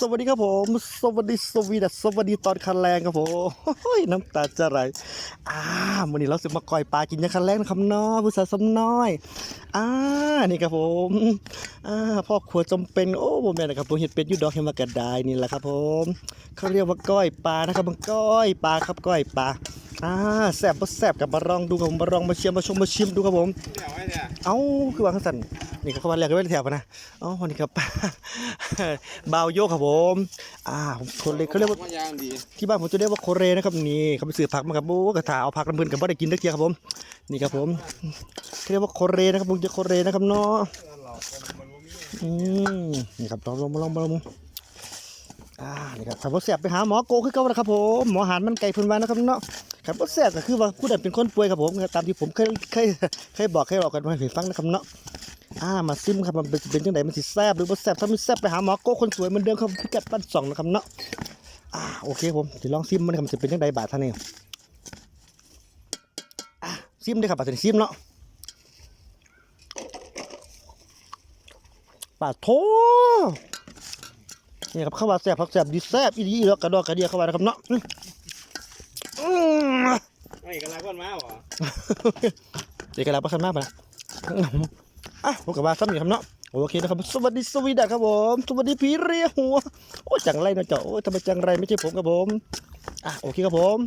สวัสดีครับผม สวัสดีสวีดัสสวัสดีตอนคันแรงครับผมน้ำตาจะไหลอ่าวันนี้เราสิมาก่อยปลากินยังคันแรงนะครับเนาะผู้สาวสำน้อยอ่านี่ครับผมอ่าพ่อครัวจำเป็นโอ้โมแม่นะครับผมเห็ดเป็ดอยูดอกเฮมากระไดายนี่แหละครับผมเขาเรียกว่าก้อยปลานะครับมันก้อยปลาครับก้อยปลา อ่าแซ่บบ่แซ่บกับมาลองดูครับผมมาลองมาเชียร์มาชมมาชิมดูครับผม เดี๋ยวไว้เนี่ยเอ้าคือวางสันนี่ก็เข้ามาเรียกกันไว้แถวนะเอ๋อวันนี้ครับ บาวโยกครับผม อ่าผมคนเลยเขาเรียกว่ามันยางดีที่บ้านผมจะเรียกว่าโคเรนะครับนี่เขาไปซื้อผักมาครับโอ้กระถาเอาผักน้ำพืนกับบ่ได้กินตะเกียครับผมนี่ครับผมเขาเรียกว่าโคเรนะครับผมจะโคเรนะครับเนาะอืมนี่ครับลองลองมาลองมาลองอ่านี่ครับขับรถแสบไปหาหมอโกคือเก่าแล้วครับผมหมอหันมันไก่เพื้นวันนะครับเนาะ ขับรถแสบก็คือว่าผู้ใดเป็นคนป่วยครับผมตามที่ผมเคยเคยเคยบอกเคยบอกกันมาให้ฟังนะครับเนาะอ่ามาซิมครับมันเป็นจังไดมันสิแซ่บหรือบ่แซ่บถ้าไม่แซ่บไปหาหมอโก้คนสวยเหมือนเดิมครับพิกัดปั้นสองนะครับเนาะอ่าโอเคผมสิลองซิมมันครับมันสิเป็นจังไดบาดท่านนี่อะซิมเด้ครับบาดซิมเนาะปาดโถนี่ครับเข้าว่าแซ่บพักแซ่บดีแซ่บอีดีแล้วกระดอกกระเดียเข้ามานะครับเนาะ ไอ้กระลาก้อนม้าเหรอเด็กกระลาประคันมากไปละอะผมกับว่าซ้ำอยู่ครับเนาะโอเคนะครับสวัสดีสวีดัสครับผมสวัสดีพี่เรียหัวโอ้จังไรนะเจ้าโอ้ทำไมจังไรไม่ใช่ผมครับผมอะโอเคครับผม